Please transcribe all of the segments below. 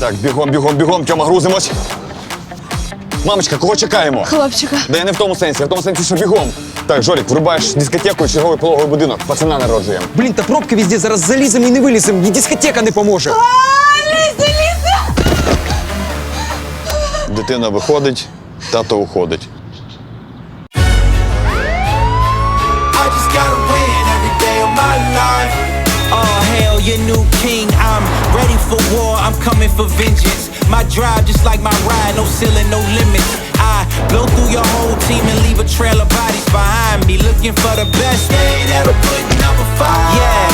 Так, бігом, бігом, бігом, Тьома, грузимось. Мамочка, кого чекаємо? Хлопчика. Да я не в тому сенсі, а в тому сенсі, що бігом. Так, Жорік, врубаєш дискотеку і черговий пологовий будинок. Пацана народжуємо. Блін, та пробки везде, зараз залізем і не вилізем, і дискотека не поможе. Дитина виходить, тато уходить. I just gotta win every day of my life. Oh, your new king. I'm ready for war. I'm coming for vengeance. My drive, just like my ride, no ceiling, no limits. I blow through your whole team and leave a trail of bodies behind me. Looking for the best. They ain't ever putting up a fight. Yeah.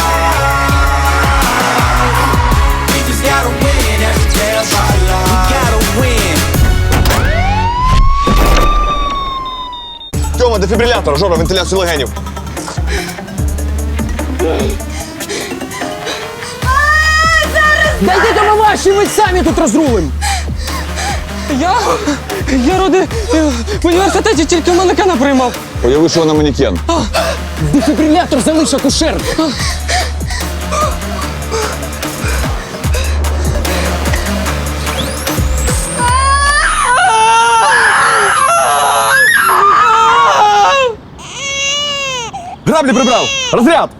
We just gotta win every day of our life. We gotta win. Тьома, дефібрилятор, Жора, вентиляцію легенів. Дайте до мамаші, ми самі тут розрулим. Я, я роди е, в університеті тільки манекена приймав. Уяви, що вона манікен. Дефібрилятор залиш акушер. Граблі прибрав! Розряд!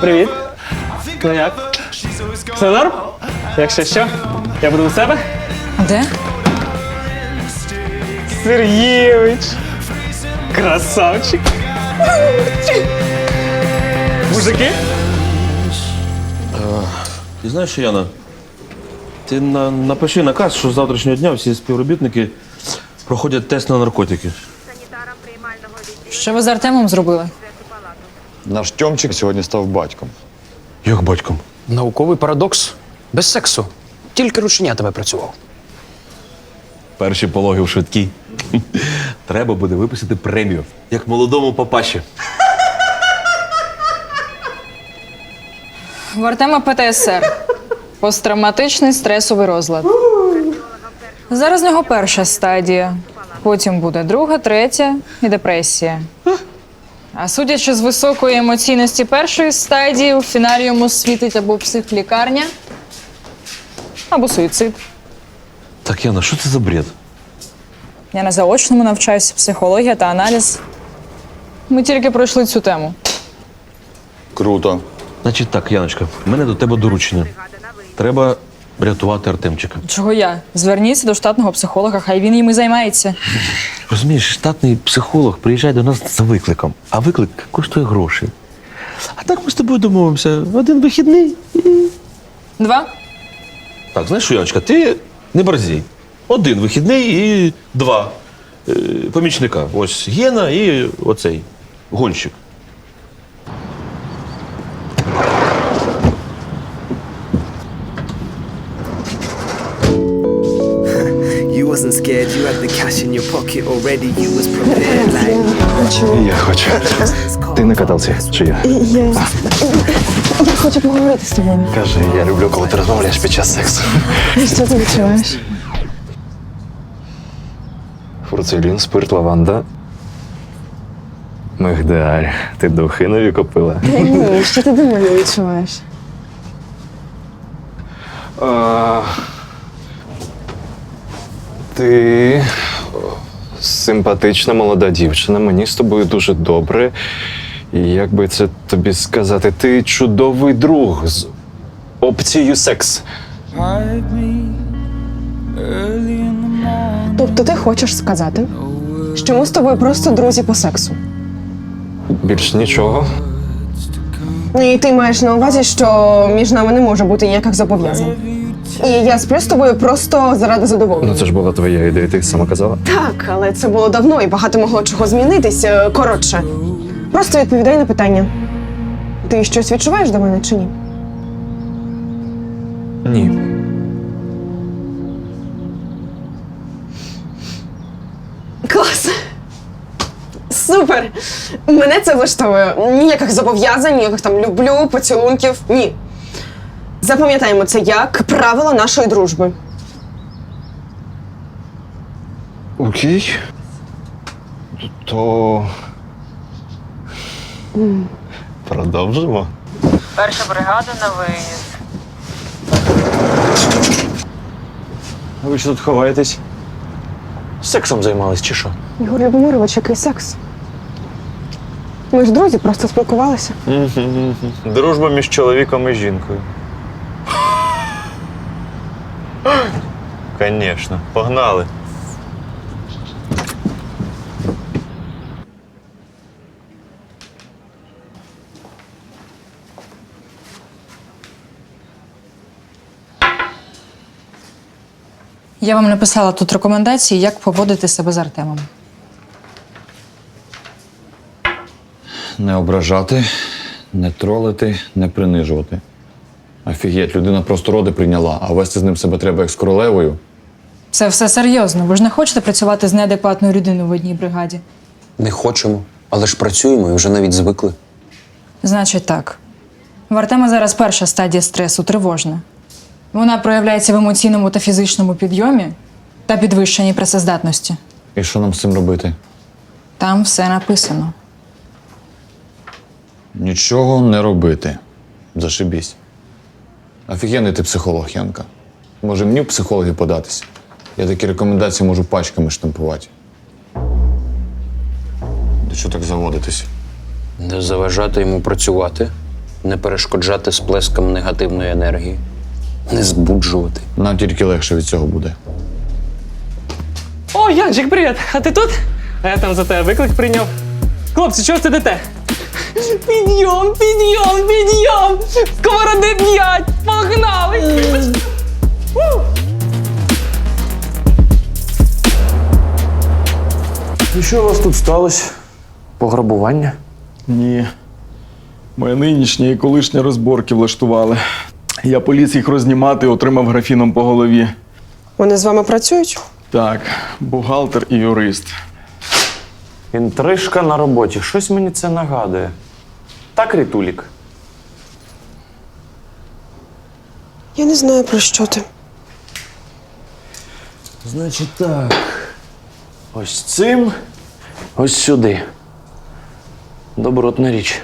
Привіт. Ну I як? Все норм? Якщо що, я буду у себе. Де? Сергійович. Красавчик. Мужики? Ти знаєш, Яна, ти на, напиши наказ, що з завтрашнього дня всі співробітники проходять тест на наркотики. Що ви з Артемом зробили? Наш Тьомчик сьогодні став батьком. Як батьком? Науковий парадокс. Без сексу. Тільки ручення тебе працював. Перші пологи в швидкій. Треба буде виписати премію, як молодому папаші. В Артема ПТСР. Посттравматичний стресовий розлад. Зараз в нього перша стадія. Потім буде друга, третя і депресія. А судячи з високої емоційності першої стадії, у фіналі йому світить або психлікарня, або суїцид. Так, Яна, що це за бред? Я на заочному навчаюся психологія та аналіз. Ми тільки пройшли цю тему. Круто. Значить так, Яночка, в мене до тебе доручення. Треба рятувати Артемчика. Чого я? Зверніться до штатного психолога, хай він їм і займається. Розумієш, штатний психолог приїжджає до нас за викликом, а виклик коштує гроші. А так ми з тобою домовимося. Один вихідний. Два. Так, знаєш що, Яночка, ти не борзій. Один вихідний і два е, помічника. Ось Гена і оцей гонщик. Your pocket already, you was prepared like Я хочу. Ти на каталці, чи я? Я Я хочу поговорити з тобою. Кажи, я люблю, коли ти розмовляєш під час сексу. Що ти відчуваєш? Фурцелін, спирт, лаванда. Мигдаль, ти духи нові купила. Та Ні, що ти мене відчуваєш? А, ти симпатична молода дівчина. Мені з тобою дуже добре. І як би це тобі сказати, ти чудовий друг з опцією секс. Тобто ти хочеш сказати, що ми з тобою просто друзі по сексу? Більш нічого. І ти маєш на увазі, що між нами не може бути ніяких зобов'язань. І я сплю з тобою просто заради задоволення. Ну це ж була твоя ідея, ти сама казала. Так, але це було давно і багато могло чого змінитися. Коротше, просто відповідай на питання. Ти щось відчуваєш до мене чи ні? Ні. Клас! Супер! Мене це влаштовує. Ніяких зобов'язань, ніяких там люблю, поцілунків. Ні. Запам'ятаємо це як правило нашої дружби. Окей. То. Продовжимо. Перша бригада на виїзд. А ви що тут ховаєтесь? Сексом займались чи що? Ігор Любомирович, який секс? Ми ж друзі, просто спілкувалися. Дружба між чоловіком і жінкою. Звісно, погнали. Я вам написала тут рекомендації, як поводити себе з Артемом. Не ображати, не тролити, не принижувати. Офігеть, людина просто роди прийняла, а вести з ним себе треба як з королевою. Це все серйозно. Ви ж не хочете працювати з неадекватною людиною в одній бригаді. Не хочемо, але ж працюємо і вже навіть звикли. Значить так. В Артема зараз перша стадія стресу тривожна. Вона проявляється в емоційному та фізичному підйомі та підвищенні працездатності. І що нам з цим робити? Там все написано. Нічого не робити. Зашибісь. Офігенний ти психолог, Янка. Може, мені в психологи податися? Я такі рекомендації можу пачками штампувати. До чого так заводитись? Не заважати йому працювати, не перешкоджати сплескам негативної енергії, не збуджувати. Нам тільки легше від цього буде. О, Янчик, привіт! А ти тут? А я там за тебе виклик прийняв. Хлопці, чого сидите? Підйом, підйом, підйом! Сковороди п'ять! Погнали! І що у вас тут сталося? Пограбування? Ні. Моя нинішня і колишня розборки влаштували. Я поліз їх рознімати, отримав графіном по голові. Вони з вами працюють? Так, бухгалтер і юрист. Інтрижка на роботі. Щось мені це нагадує. Так, Рітулік? Я не знаю про що ти. Значить так. Ось цим, ось сюди. Добротна річ.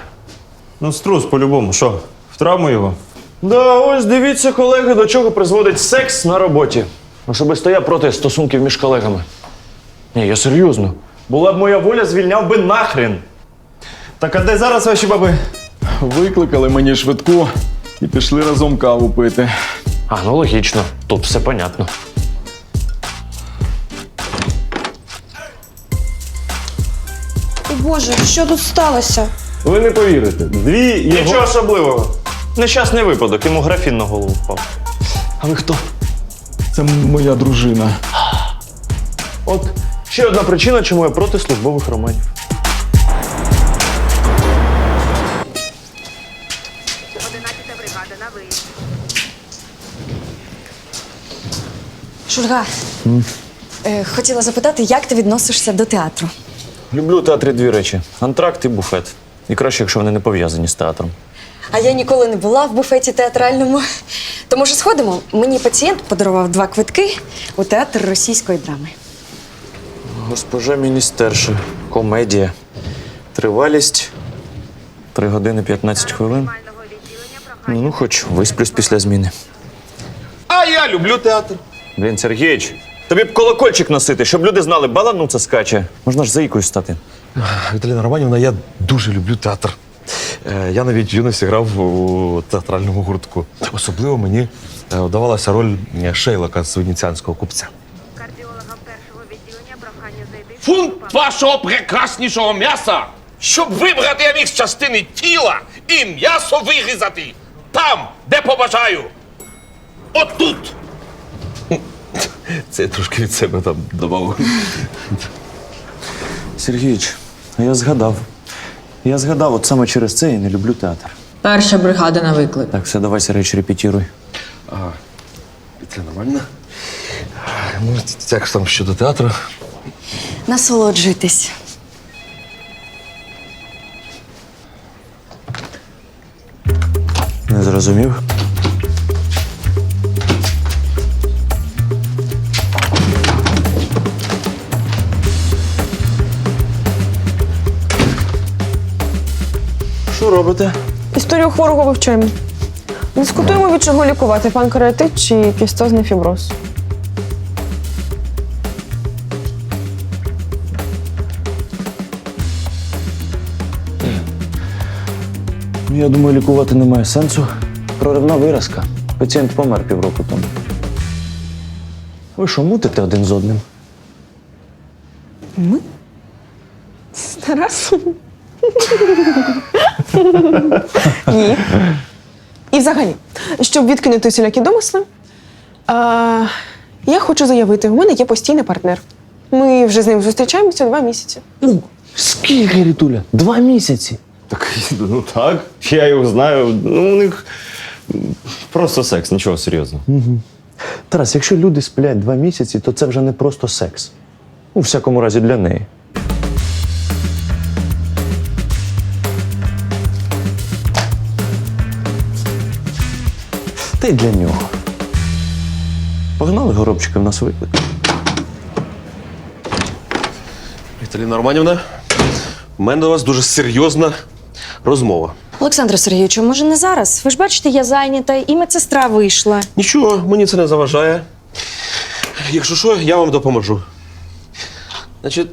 Ну, струс по-любому, що? В травму його? Да, ось дивіться, колеги, до чого призводить секс на роботі. Особисто я проти стосунків між колегами. Ні, я серйозно. Була б моя воля, звільняв би нахрен. Так а де зараз ваші баби? Викликали мені швидку і пішли разом каву пити. А, ну логічно, тут все понятно. О Боже, що тут сталося? Ви не повірите. Дві його... Нічого особливого. Нещасний випадок, йому графін на голову впав. А ви хто? Це моя дружина. От ще одна причина, чому я проти службових романів. Шульга, е, хотіла запитати, як ти відносишся до театру? Люблю в театрі дві речі: антракт і буфет. І краще, якщо вони не пов'язані з театром. А я ніколи не була в буфеті театральному. То може сходимо? Мені пацієнт подарував два квитки у театр російської драми. Госпожа міністерша, комедія. Тривалість 3 години 15 хвилин. Ну, хоч висплюсь після зміни. А я люблю театр. Блін, Сергійович, тобі б колокольчик носити, щоб люди знали, балану це скаче. Можна ж заїкою стати. Віталіна Романівна, я дуже люблю театр. Е, Я навіть в юності грав у театральному гуртку. Особливо мені е, вдавалася роль е, Шейлока з венеціанського купця. Фунт вашого прекраснішого м'яса, щоб вибрати я міг з частини тіла і м'ясо вирізати. Там, де побажаю. Отут. Це я трошки від себе там додав. Сергійович, а я згадав. Я згадав, от саме через це я не люблю театр. Перша бригада на виклик. Так, все, давай, Сергійович, репетируй. Це нормально. Ну, як ж там щодо театру? Насолоджуйтесь. Не зрозумів. Що робите? Історію хворого вивчаємо. Дискутуємо, від чого лікувати панкреатит чи кістозний фіброз. Я думаю, лікувати немає сенсу. Проривна виразка. Пацієнт помер півроку тому. Ви що, мутите один з одним? Ми? З Тарасом? Ні. І взагалі, щоб відкинути всілякі домисли, а, я хочу заявити, у мене є постійний партнер. Ми вже з ним зустрічаємося два місяці. Скільки, Рітуля? Два місяці. Так, ну так, я його знаю. Ну, у них просто секс, нічого серйозного. Угу. Тарас, якщо люди сплять два місяці, то це вже не просто секс. У всякому разі для неї. Та й для нього. Погнали горобчика в нас виклик. Віталіна Романівна, у мене до вас дуже серйозна розмова. Олександре Сергійовичу, може не зараз? Ви ж бачите, я зайнята, і медсестра вийшла. Нічого, мені це не заважає. Якщо що, я вам допоможу. Значить.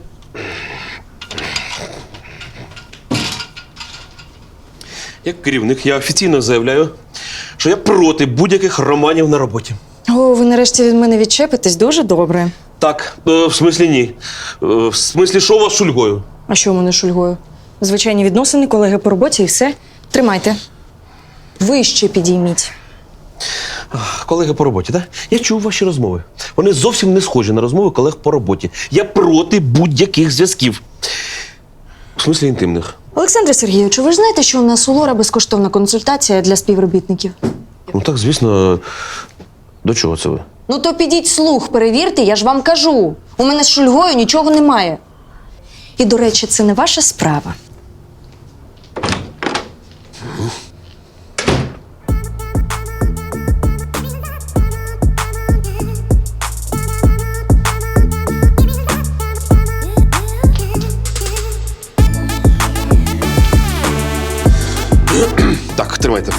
Як керівник, я офіційно заявляю, що я проти будь-яких романів на роботі. О, ви нарешті від мене відчепитесь дуже добре. Так, е, в смислі ні. Е, в смислі, що у вас з шульгою? А що у мене шульгою? Звичайні відносини, колеги по роботі і все. Тримайте. Вище підійміть. Колеги по роботі, так? Я чув ваші розмови. Вони зовсім не схожі на розмови колег по роботі. Я проти будь-яких зв'язків. В смислі інтимних. Олександре Сергійовичу, ви ж знаєте, що у нас у Лора безкоштовна консультація для співробітників? Ну так, звісно, до чого це ви? Ну то підіть слух, перевірте, я ж вам кажу. У мене з шульгою нічого немає. І, до речі, це не ваша справа. Тримайте.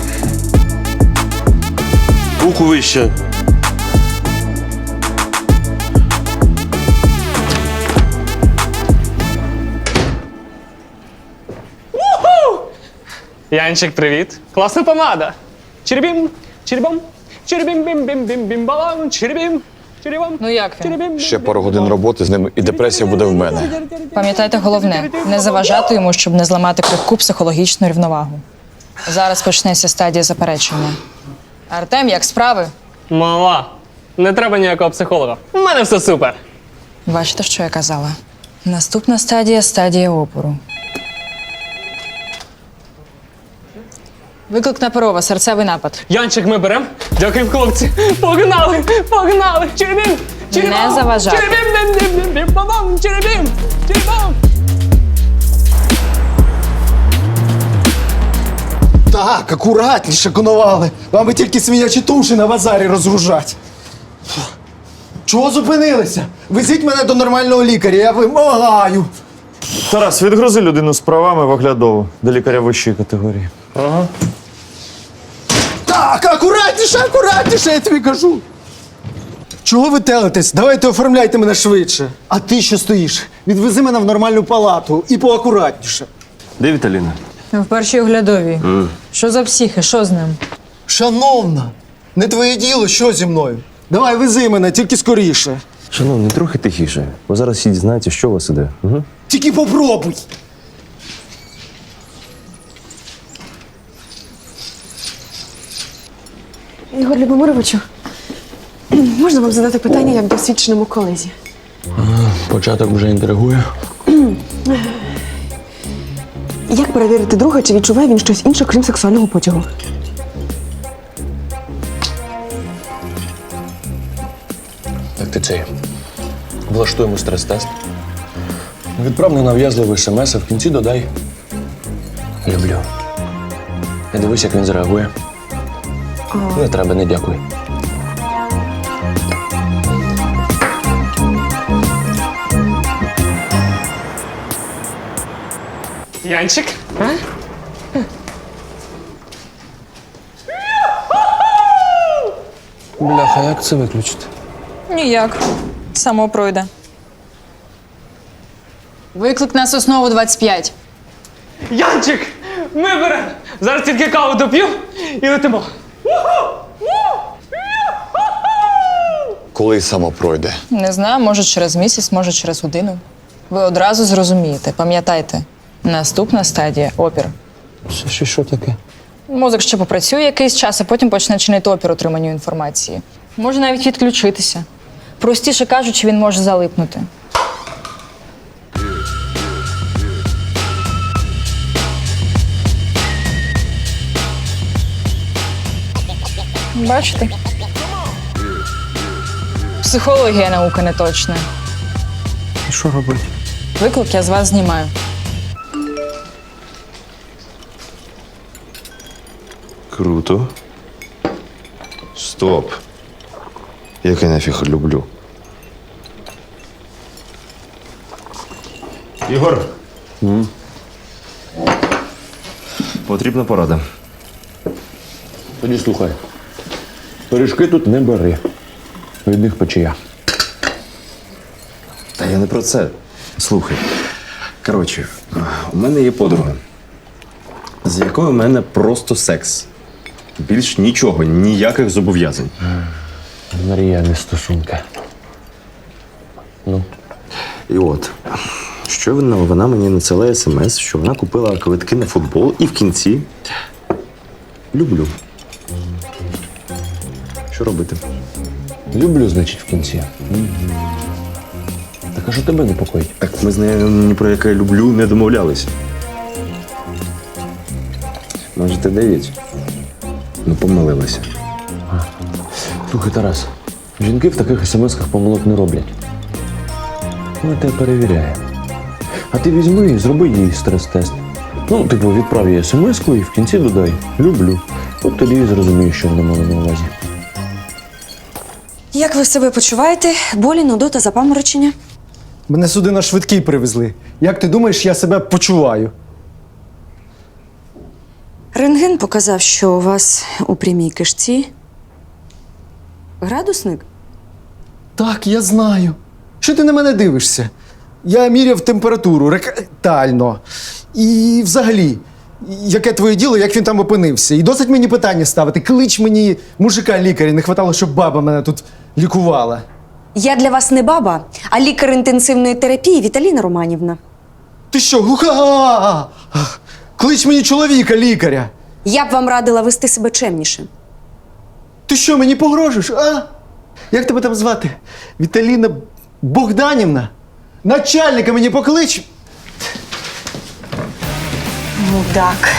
Руку вище. Янчик, привіт. Класна помада. Черебім, черебом, черебім бім бім бім бім балам, черебім, черебом. Ну як він? Ще пару годин роботи з ним, і депресія буде в мене. Пам'ятайте головне, не заважати йому, щоб не зламати крихку психологічну рівновагу. Зараз почнеться стадія заперечення. Артем, як справи? Мала. Не треба ніякого психолога. У мене все супер. Бачите, що я казала? Наступна стадія стадія опору. Виклик на перова, серцевий напад. Янчик ми берем. Дякуємо, хлопці. Погнали! Погнали! Черебім! Черебом! Не заважати. Черебім, бім бім бім бім Черебім! Так, акуратніше, коновали. Вам би тільки свинячі туші на базарі розгружать. Чого зупинилися? Везіть мене до нормального лікаря, я вимагаю. Тарас, відгрузи людину з правами в оглядову до лікаря вищої категорії. Ага. Так, акуратніше, акуратніше, я тобі кажу. Чого ви телитесь? Давайте оформляйте мене швидше. А ти що стоїш? Відвези мене в нормальну палату і поакуратніше. Де Віталіна? В першій оглядовій. Що за психи? Що з ним? Шановна, не твоє діло, що зі мною. Давай вези мене, тільки скоріше. Шановний, трохи тихіше, бо зараз всі дізнаєте, що у вас іде. Угу. Тільки попробуй. Ігор Любомировичу, можна вам задати питання як досвідченому колезі? Початок вже інтригує. Перевірити друга, чи відчуває він щось інше, крім сексуального потягу? Так ти цей. Влаштуємо стрес-тест. Відправ ненав'язливий смс, а в кінці додай. Люблю. І дивись, як він зреагує. Не треба, не дякуй. Янчик? А? Бляха, як це виключити? Ніяк. Само пройде. Виклик на соснову 25. Янчик! Ми беремо! Зараз тільки каву доп'ю і летимо. Коли само пройде? Не знаю, може через місяць, може через годину. Ви одразу зрозумієте, пам'ятайте наступна стадія опір. Це що, що таке? Мозок ще попрацює якийсь час, а потім почне чинити опір отриманню інформації. Може навіть відключитися. Простіше кажучи, він може залипнути. Бачите? Психологія наука не точна. І що робити? Виклик я з вас знімаю. Круто. Стоп. Як я нафіг люблю. Ігор. Потрібна порада. Тоді слухай. Пиріжки тут не бери. Від них печія. Та я не про це. Слухай. Коротше, у мене є подруга, з якою у мене просто секс. Більш нічого, ніяких зобов'язань. Марія, не стосунки. Ну. І от, що вона, вона мені надсилає смс, що вона купила квитки на футбол і в кінці люблю. Що робити? Люблю, значить, в кінці. Так а що тебе непокоїть? Так ми з нею ні про яке люблю не домовлялися. Може, ти дев'ять? Ну, помилилася. Слухай, Тарас, жінки в таких смс-ках помилок не роблять. Вона тебе перевіряє. А ти візьми і зроби їй стрес-тест. Ну, типу, відправ їй смс-ку і в кінці додай люблю. От тоді і зрозумієш, що вона мала на увазі. Як ви себе почуваєте? Болі, нудота, запаморочення? Мене сюди на швидкий привезли. Як ти думаєш, я себе почуваю? Рентген показав, що у вас у прямій кишці градусник? Так, я знаю. Що ти на мене дивишся? Я міряв температуру ректально. І взагалі, яке твоє діло, як він там опинився? І досить мені питання ставити. Клич мені мужика лікаря, не хватало, щоб баба мене тут лікувала. Я для вас не баба, а лікар інтенсивної терапії Віталіна Романівна. Ти що, глуха? Клич мені чоловіка, лікаря. Я б вам радила вести себе чемніше. Ти що, мені погрожуєш, а? Як тебе там звати? Віталіна Богданівна? Начальника мені поклич. Мудак.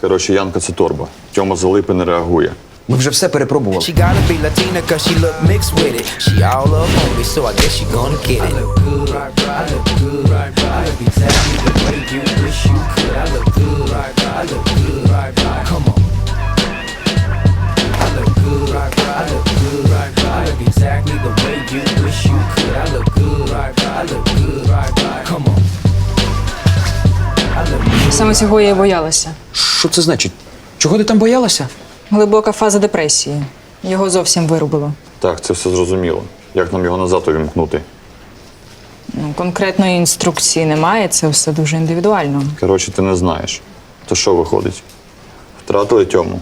Коротше, Янка це торба. Тьома залипи не реагує. Ми вже все перепробували. Саме цього я і боялася. Що це значить? Чого ти там боялася? Глибока фаза депресії. Його зовсім вирубило. Так, це все зрозуміло. Як нам його назад увімкнути? Ну, конкретної інструкції немає, це все дуже індивідуально. Коротше, ти не знаєш. То що виходить? Втратили Тьому?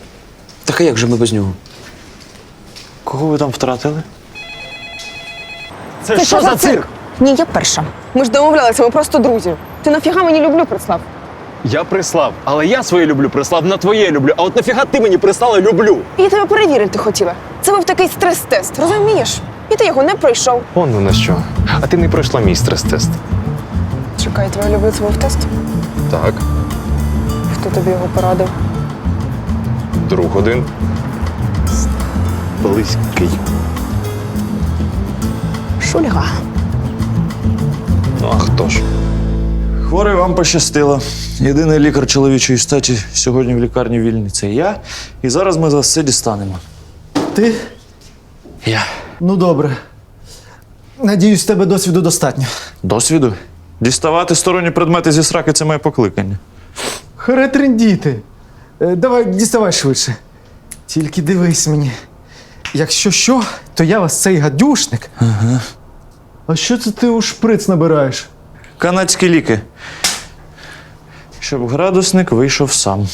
Так а як же ми без нього? Кого ви там втратили? Це, що за цирк? Ні, я перша. Ми ж домовлялися, ми просто друзі. Ти нафіга мені люблю прислав? Я прислав, але я своє люблю прислав на твоє люблю. А от нафіга ти мені прислала люблю? Я тебе перевірити хотіла. Це був такий стрес-тест, розумієш? І ти його не пройшов. Он воно що. А ти не пройшла мій стрес-тест. Чекай, твоя люблю це був тест? Так, Хто тобі його порадив? друг один. Близький. Шульга. Ну а хто ж? Хворий вам пощастило. Єдиний лікар чоловічої статі сьогодні в лікарні вільний це я. І зараз ми за все дістанемо. Ти? Я. Ну добре. Надіюсь, в тебе досвіду достатньо. Досвіду? Діставати сторонні предмети зі сраки це моє покликання. Харетриндіти. Е, Давай, діставай швидше. Тільки дивись мені. Якщо що, то я вас цей гадюшник. Ага. А що це ти у шприц набираєш? Канадські ліки. Щоб градусник вийшов сам.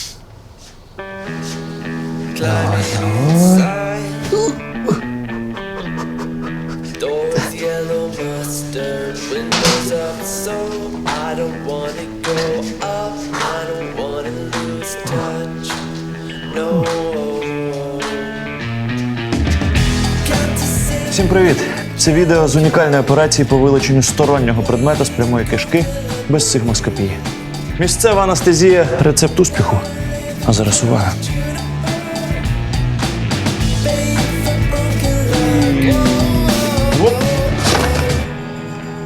Всім привіт! Це відео з унікальної операції по вилученню стороннього предмета з прямої кишки без сигмоскопії. Місцева анестезія рецепт успіху. А зараз увага. Оп.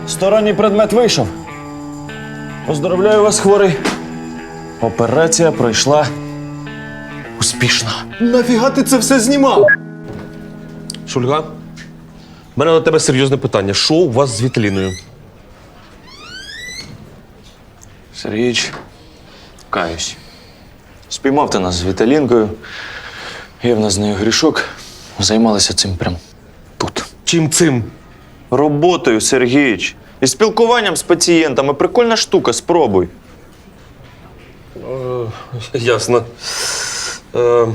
Сторонній предмет вийшов. Поздоровляю вас, хворий. Операція пройшла успішно. Нафіга ти це все знімав? Шульга, в мене до тебе серйозне питання. Що у вас з Віталіною? Сергійч, каюсь. Спіймав ти нас з Віталінкою. Є в нас з нею грішок. Займалися цим прям тут. Чим цим? Роботою, Сергійч. І спілкуванням з пацієнтами. Прикольна штука, спробуй. Е, ясно. Е,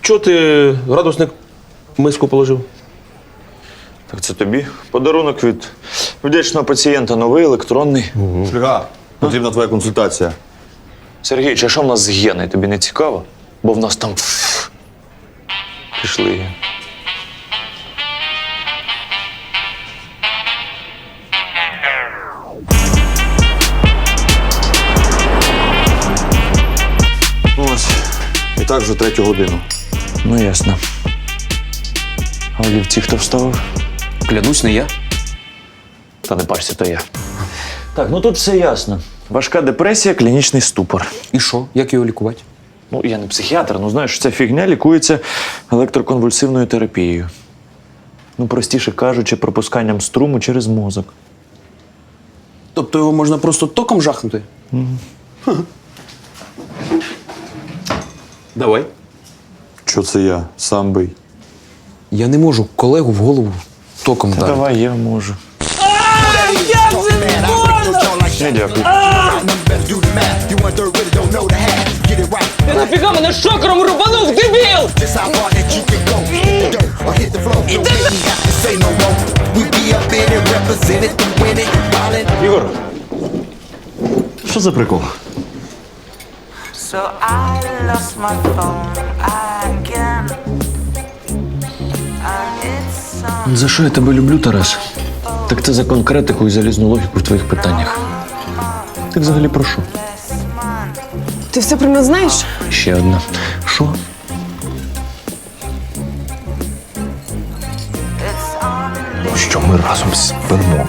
чого ти градусник в миску положив? Так це тобі. Подарунок від вдячного пацієнта новий, електронний. Шульга, потрібна твоя консультація. Сергійч, а що в нас з гени? Тобі не цікаво? Бо в нас там пішли. Ось. І так вже третю годину. Ну, ясно. А олівці хто вставив? Клянусь, не я. Та не парся, то я. Так, ну тут все ясно. Важка депресія, клінічний ступор. І що? Як його лікувати? Ну, я не психіатр, ну знаєш, ця фігня лікується електроконвульсивною терапією. Ну, простіше кажучи, пропусканням струму через мозок. Тобто його можна просто током жахнути? Давай. Що це я? Сам бий. Я не можу колегу в голову током вдарити. давай, я можу. Не дякую. Ти нафіга мене шокером рубанув, дебіл! Ігор! Що за прикол? So I lost my phone again. За що я тебе люблю, Тарас? Так це за конкретику і залізну логіку в твоїх питаннях. Ти взагалі про що? Ти все про нас знаєш? Ще одна. Що? Що ми разом спимо?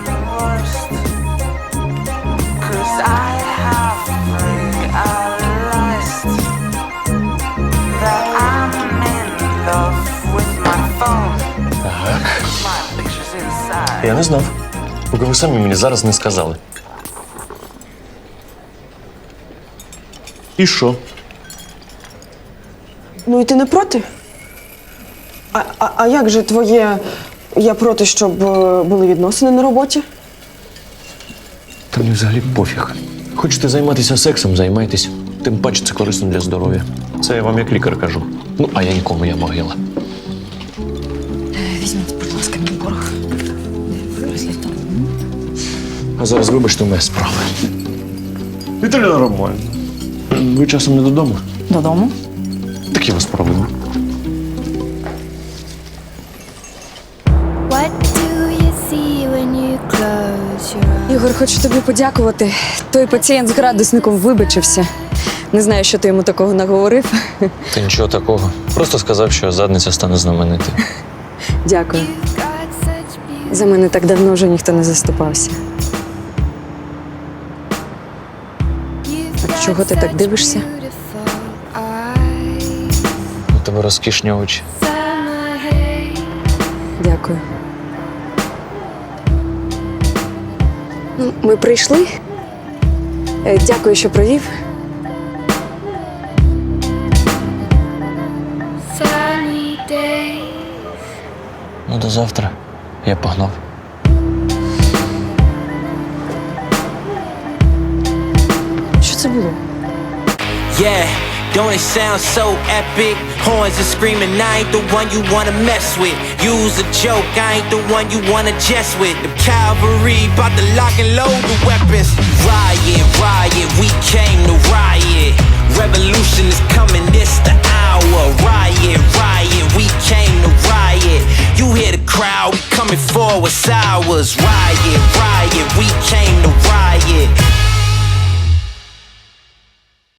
Так. Я не знав. Поки ви самі мені зараз не сказали. І що? Ну і ти не проти? А, а, а як же твоє я проти, щоб е, були відносини на роботі? Та мені взагалі пофіг. Хочете займатися сексом, займайтесь. Тим паче це корисно для здоров'я. Це я вам як лікар кажу. Ну, а я нікому я могила. Візьміть, будь ласка, мій борг. А зараз вибачте, у мене справи. Віталіна нормально. Ви часом не додому? Додому. Такі у вас проблеми. Ігор, хочу тобі подякувати. Той пацієнт з градусником вибачився. Не знаю, що ти йому такого наговорив. Та нічого такого. Просто сказав, що задниця стане знаменитою. Дякую. За мене так давно вже ніхто не заступався. Чого ти так дивишся? У тебе розкішні очі. Дякую. Ну, ми прийшли. Е, Дякую, що провів. Ну, до завтра. Я погнав. Yeah, don't it sound so epic? Horns are screaming, I ain't the one you wanna mess with. Use a joke, I ain't the one you wanna jest with. The cavalry bout to lock and load the weapons. Riot, riot, we came to riot. Revolution is coming, this the hour. Riot, riot, we came to riot. You hear the crowd, we coming forward, ours. Riot, riot, we came to riot.